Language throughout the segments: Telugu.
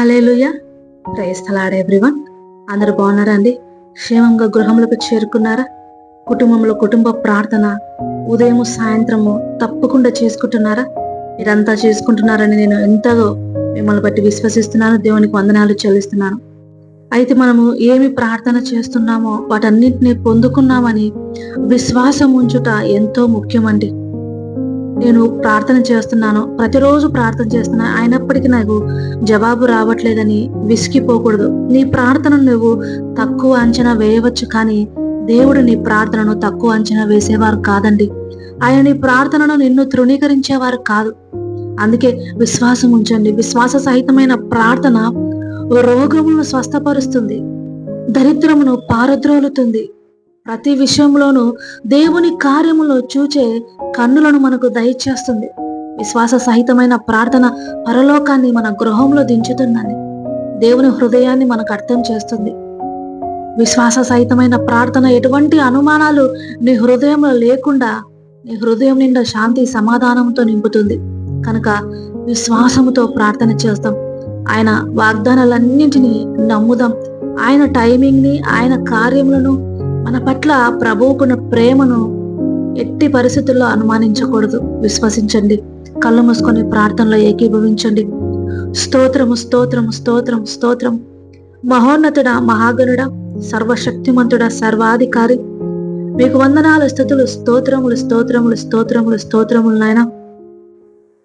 Hallelujah ప్రయస్థలాడ everyone. అందరూ బాగున్నారా అండి? క్షేమంగా గృహంలోకి చేరుకున్నారా? కుటుంబంలో కుటుంబ ప్రార్థన ఉదయము సాయంత్రము తప్పకుండా చేసుకుంటున్నారా? మీరంతా చేసుకుంటున్నారని నేను ఎంతగా మిమ్మల్ని బట్టి విశ్వసిస్తున్నాను. దేవునికి వందనాలు చెల్లిస్తున్నాను. అయితే మనము ఏమి ప్రార్థన చేస్తున్నామో వాటన్నింటినీ పొందుకున్నామని విశ్వాసం ఉంచుట ఎంతో ముఖ్యమండి. నేను ప్రార్థన చేస్తున్నాను. ప్రతిరోజు ప్రార్థన చేస్తున్నాను అయినప్పటికీ నాకు జవాబు రావట్లేదని విసిగిపోకూడదు. నీ ప్రార్థనను నువ్వు తక్కువ అంచనా వేయవచ్చు కానీ దేవుడు నీ ప్రార్థనను తక్కువ అంచనా వేసేవారు కాదండి. ఆయన నీ ప్రార్థనను నిన్ను తృణీకరించేవారు కాదు. అందుకే విశ్వాసం ఉంచండి. విశ్వాస సహితమైన ప్రార్థన రోగములను స్వస్థపరుస్తుంది. దరిద్రమును పారద్రోలుతుంది. ప్రతి విషయంలోనూ దేవుని కార్యములో చూచే కన్నులను మనకు దయచేస్తుంది. విశ్వాస సహితమైన ప్రార్థన పరలోకాన్ని మన గృహంలో దించుతున్నది దేవుని హృదయాన్ని మనకు అర్థం చేస్తుంది. విశ్వాస సహితమైన ప్రార్థన ఎటువంటి అనుమానాలు నీ హృదయంలో లేకుండా నీ హృదయం నిండా శాంతి సమాధానంతో నింపుతుంది. కనుక విశ్వాసముతో ప్రార్థన చేస్తాం. ఆయన వాగ్దానాలన్నింటినీ నమ్ముదాం. ఆయన టైమింగ్ని ఆయన కార్యములను మన పట్ల ప్రభువుకున్న ప్రేమను ఎట్టి పరిస్థితుల్లో అనుమానించకూడదు. విశ్వసించండి. కళ్ళు మూసుకొని ప్రార్థనలో ఏకీభవించండి. స్తోత్రము స్తోత్రము స్తోత్రం స్తోత్రం. మహోన్నతుడ మహాగణుడ సర్వశక్తిమంతుడ సర్వాధికారి. మీకు వందనాలు స్థుతులు స్తోత్రములు స్తోత్రములు స్తోత్రములు స్తోత్రములు నాయన.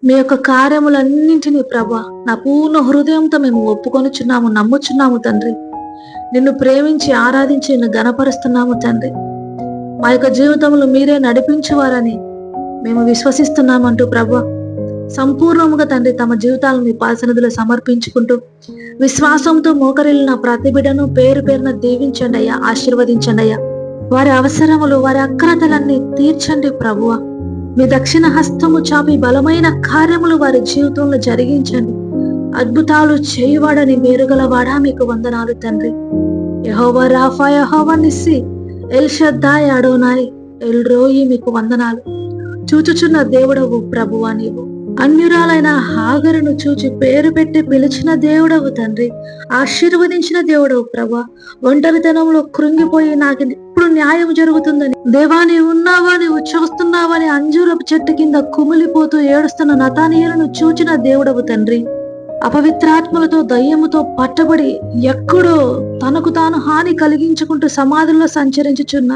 మీ యొక్క కార్యములన్నింటినీ ప్రభా నా పూర్ణ హృదయంతో మేము ఒప్పుకొనుచున్నాము నమ్ముచున్నాము తండ్రి. నిన్ను ప్రేమించి ఆరాధించి నిన్ను గనపరుస్తున్నాము తండ్రి. మా యొక్క జీవితంలో మీరే నడిపించేవారని మేము విశ్వసిస్తున్నామంటూ ప్రభు సంపూర్ణముగా తండ్రి తమ జీవితాలను మీ పాసనదులు సమర్పించుకుంటూ విశ్వాసంతో మోకరిల్లిన ప్రతి బిడను పేరు పేరున దీవించండి అయ్యా ఆశీర్వదించండి అయ్యా. వారి అవసరములు వారి అక్రతలన్నీ తీర్చండి ప్రభువ. మీ దక్షిణ హస్తము చాపి బలమైన కార్యములు వారి జీవితంలో జరిగించండి. అద్భుతాలు చేయువాడని మేరుగలవాడా మీకు వందనాలు తండ్రి. Jehovah Rapha Jehovah Nissi. El Shaddai Adonai El Roi మీకు వందనాలు. చూచుచున్న దేవుడవు ప్రభువా నీవు. అన్యురాలైన హాగరును చూచి పేరు పెట్టి పిలిచిన దేవుడవు తండ్రి. ఆశీర్వదించిన దేవుడవు ప్రభా ఒంటరితనంలో కృంగిపోయి నాకు ఇప్పుడు న్యాయం జరుగుతుందని. దేవా నీవు ఉన్నావా నీవు చూస్తున్నావని అంజూరపు చెట్టు కింద కుమిలిపోతూ ఏడుస్తున్న నతానీయులను చూచిన దేవుడవు తండ్రి. అపవిత్రాత్మలతో దయ్యముతో పట్టబడి ఎక్కడో తనకు తాను హాని కలిగించుకుంటూ సమాధుల్లో సంచరించుచున్న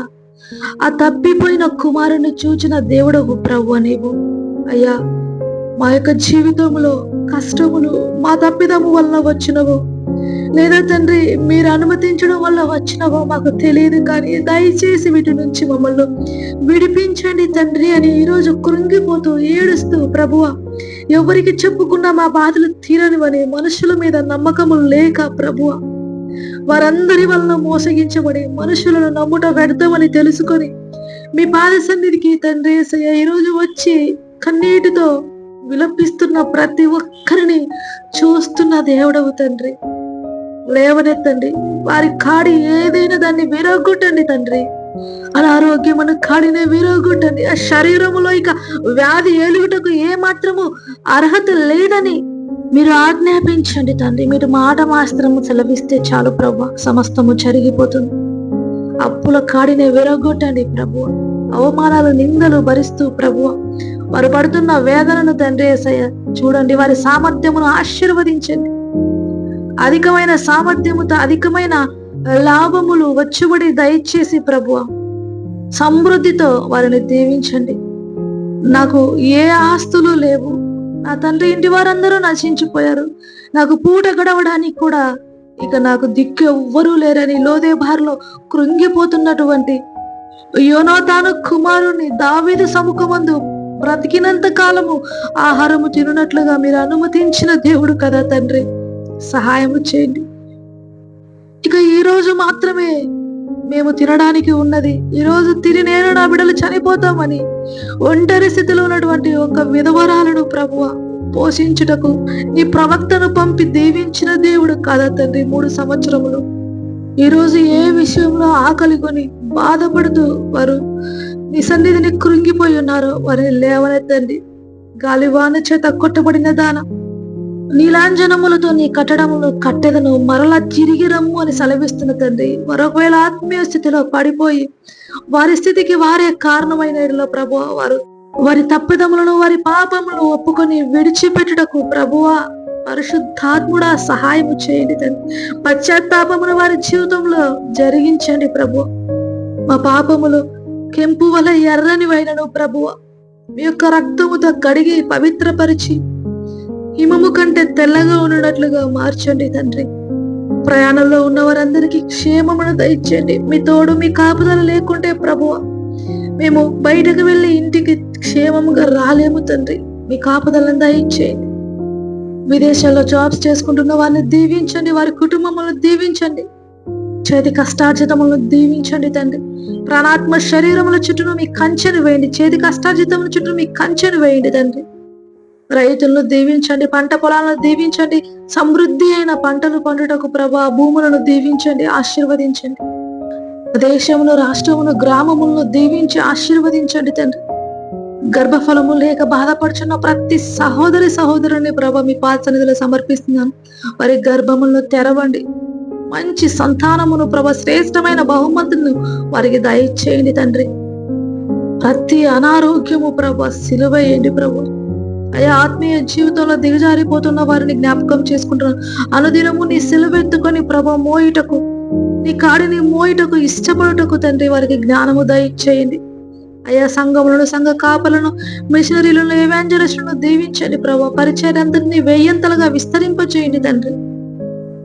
ఆ తప్పిపోయిన కుమారుని చూచిన దేవుడవు ప్రభు నీవు అయ్యా మా యొక్క జీవితంలో కష్టములు మా తప్పిదము వలన వచ్చినవు. లేదా తండ్రి మీరు అనుమతించడం వల్ల వచ్చినవో మాకు తెలియదు కానీ దయచేసి వీటి నుంచి మమ్మల్ని విడిపించండి తండ్రి అని ఈరోజు కృంగిపోతూ ఏడుస్తూ ప్రభువ ఎవరికి చెప్పుకున్నా మా బాధలు తీరనివని మనుషుల మీద నమ్మకము లేక ప్రభువ. వారందరి వలన మోసగించబడి మనుషులను నమ్ముట వ్యర్థమని తెలుసుకొని మీ పాద సన్నిధికి తండ్రి ఈ ఈరోజు వచ్చి కన్నీటితో విలపిస్తున్న ప్రతి ఒక్కరిని చూస్తున్న దేవుడవు తండ్రి. లేవనెత్తండి. వారి కాడి ఏదైనా దాన్ని విరగొట్టండి తండ్రి. అనారోగ్యమును కాడినే విరగొట్టండి. ఆ శరీరములో ఇక వ్యాధి ఏలుగుటకు ఏ మాత్రము అర్హత లేదని మీరు ఆజ్ఞాపించండి తండ్రి. మీరు మాట మాస్త్రము సెలవిస్తే చాలు ప్రభు. సమస్తము జరిగిపోతుంది. అప్పుల కాడినే విరగొట్టండి ప్రభు. అవమానాలు నిందలు భరిస్తూ ప్రభు. వారు పడుతున్న వేదనను తండ్రి ఏసయ్య చూడండి. వారి సామర్థ్యమును ఆశీర్వదించండి. అధికమైన సామర్థ్యముతో అధికమైన లాభములు వచ్చుబడి దయచేసి ప్రభు సమృద్ధితో వారిని దీవించండి. నాకు ఏ ఆస్తులు లేవు. నా తండ్రి ఇంటి వారందరూ నశించిపోయారు. నాకు పూట గడవడానికి కూడా ఇక నాకు దిక్కు ఎవ్వరూ లేరని లోదే బారిలో కృంగిపోతున్నటువంటి యోనోతాను కుమారుని దావీదు సముఖమందు బ్రతికినంత కాలము ఆహారము తినున్నట్లుగా మీరు అనుమతించిన దేవుడు కదా తండ్రి. సహాయము చేయండి. ఇక ఈ రోజు మాత్రమే మేము తినడానికి ఉన్నది. ఈ రోజు తిని నేను నా బిడ్డలు చనిపోతామని ఒంటరి స్థితిలో ఉన్నటువంటి ఒక విధవరాలను ప్రభువ పోషించుటకు నీ ప్రవక్తను పంపి దీవించిన దేవుడు కదా తండ్రి మూడు సంవత్సరములు. ఈ రోజు ఏ విషయంలో ఆకలి కొని బాధపడుతూ వారు నీ సన్నిధిని కృంగిపోయి ఉన్నారు వారిని లేవనెత్తండి. గాలివాన చేత కొట్టబడిన దాన నీలాంజనములతో నీ కట్టడమును కట్టెదను మరలా తిరిగి రమ్ము అని సెలవిస్తున్న తండ్రి. మరొకవేళ ఆత్మీయ స్థితిలో పడిపోయి వారి స్థితికి వారే కారణమైన ప్రభు వారు. వారి తప్పిదములను వారి పాపములను ఒప్పుకొని విడిచిపెట్టుటకు ప్రభువా పరిశుద్ధాత్ముడా సహాయము చేయండి తండ్రి. పశ్చాత్తాపమును వారి జీవితంలో జరిగించండి ప్రభు మా పాపములు కెంపు వల ఎర్రని వైనను ప్రభువ. మీ యొక్క రక్తముతో కడిగి పవిత్రపరిచి హిమము కంటే తెల్లగా ఉన్నట్లుగా మార్చండి తండ్రి. ప్రయాణంలో ఉన్న వారందరికీ క్షేమమును దయచేయండి. మీ తోడు మీ కాపుదల లేకుంటే ప్రభువ మేము బయటకు వెళ్ళి ఇంటికి క్షేమముగా రాలేము తండ్రి. మీ కాపుదలను దయచేయండి. విదేశాల్లో జాబ్స్ చేసుకుంటున్న వారిని దీవించండి. వారి కుటుంబములను దీవించండి. చేతి కష్టార్జితములను దీవించండి తండ్రి. ప్రాణాత్మ శరీరముల చుట్టూ మీ కంచెను వేయండి. చేతి కష్టార్జితముల చుట్టూ మీ కంచెను వేయండి తండ్రి. రైతులను దీవించండి పంట పొలాలను దీవించండి సమృద్ధి అయిన పంటలు పండుటకు ప్రభా భూములను దీవించండి ఆశీర్వదించండి. దేశమును రాష్ట్రమును గ్రామములను దీవించి ఆశీర్వదించండి తండ్రి. గర్భఫలము లేక బాధపడుచున్న ప్రతి సహోదరి సహోదరుని ప్రభ మీ పాద నిధులు సమర్పిస్తున్నాను. వారి గర్భములను తెరవండి. మంచి సంతానమును ప్రభ శ్రేష్టమైన బహుమతులను వారికి దయచేయండి తండ్రి. ప్రతి అనారోగ్యము ప్రభ సిలువేయండి ప్రభు. అయ్యా ఆత్మీయ జీవితంలో దిగజారిపోతున్న వారిని జ్ఞాపకం చేసుకుంటున్నాను. అనుదినము నీ సెలవెత్తుకొని ప్రభ మోయిటకు నీ కాడిని మోయిటకు ఇష్టపడుటకు తండ్రి వారికి జ్ఞానము దయచేయండి. అయ్యా సంఘములను సంఘ కాపలను మిషనరీలను ఎవాంజలిస్టులను దీవించండి ప్రభా. పరిచయందరినీ వేయంతలుగా విస్తరింపచేయండి తండ్రి.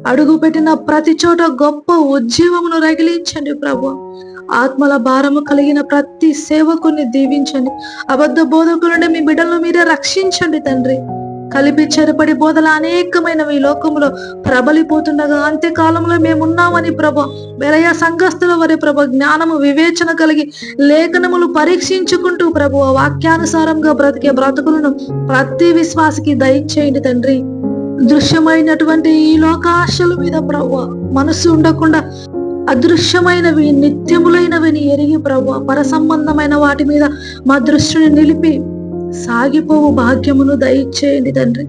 అడుగుపెట్టిన ప్రతి చోట గొప్ప ఉద్యమమును రగిలించండి ప్రభు. ఆత్మల భారము కలిగిన ప్రతి సేవకుని దీవించండి. అబద్ధ బోధకులను మీ బిడ్డలను మీరే రక్షించండి తండ్రి. కలిపి చెరపడి బోధల అనేకమైనవి మీ లోకంలో ప్రబలిపోతుండగా అంత్యకాలంలో మేమున్నామని ప్రభ. బెలయ సంఘస్థుల వారి ప్రభ జ్ఞానము వివేచన కలిగి లేఖనములు పరీక్షించుకుంటూ ప్రభు వాక్యానుసారంగా బ్రతికే బ్రతుకులను ప్రతి విశ్వాసకి దయచేయండి తండ్రి. దృశ్యమైనటువంటి ఈ లోకాశల మీద ప్రవ్వ మనసు ఉండకుండా అదృశ్యమైనవి నిత్యములైనవిని ఎరిగి ప్రవ్వ పర సంబంధమైన వాటి మీద మా దృష్టిని నిలిపి సాగిపోవు భాగ్యమును దయచేయండి తండ్రి.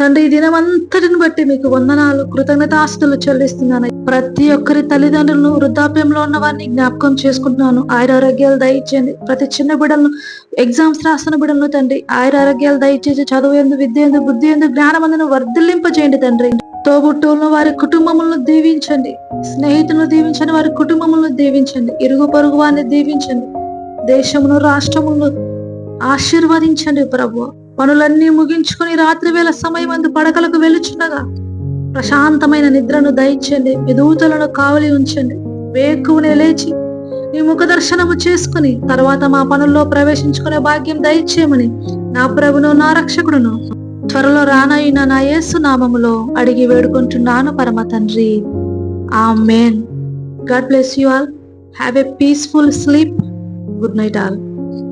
తండ్రి ఈ దినమంతటిని బట్టి మీకు వందనాలు కృతజ్ఞతాస్తులు చెల్లిస్తున్నాను ప్రతి ఒక్కరి తల్లిదండ్రులను వృద్ధాప్యంలో ఉన్న వారిని జ్ఞాపకం చేసుకుంటున్నాను. ఆయుర ఆరోగ్యాలు దయచేయండి. ప్రతి చిన్న బిడ్డలను ఎగ్జామ్స్ రాస్తున్న బిడ్డలను తండ్రి ఆయుర ఆరోగ్యాలు దయచేసి చదువు ఎందు విద్య ఎందు బుద్ధి ఎందు జ్ఞానమందును వర్ధిల్లింపజేయండి తండ్రి. తోబుట్టువులను వారి కుటుంబములను దీవించండి. స్నేహితులను దీవించండి వారి కుటుంబములను దీవించండి. ఇరుగు పొరుగు వారిని దీవించండి. దేశమును రాష్ట్రమును ఆశీర్వదించండి ప్రభు పనులన్నీ ముగించుకొని రాత్రి వేళ సమయం అందు పడకలకు వెళ్ళుచుండగా ప్రశాంతమైన నిద్రను దయచండి విదూతలను కావలి ఉంచండి. వేకువనే లేచి నీ ముఖ దర్శనము చేసుకుని తర్వాత మా పనుల్లో ప్రవేశించుకునే భాగ్యం దయచేయమని నా ప్రభును నా రక్షకుడును త్వరలో రానయిన నా యేసు నామములో అడిగి వేడుకుంటున్నాను పరమ తండ్రి. Amen God bless you all. Have a peaceful sleep. Good night all.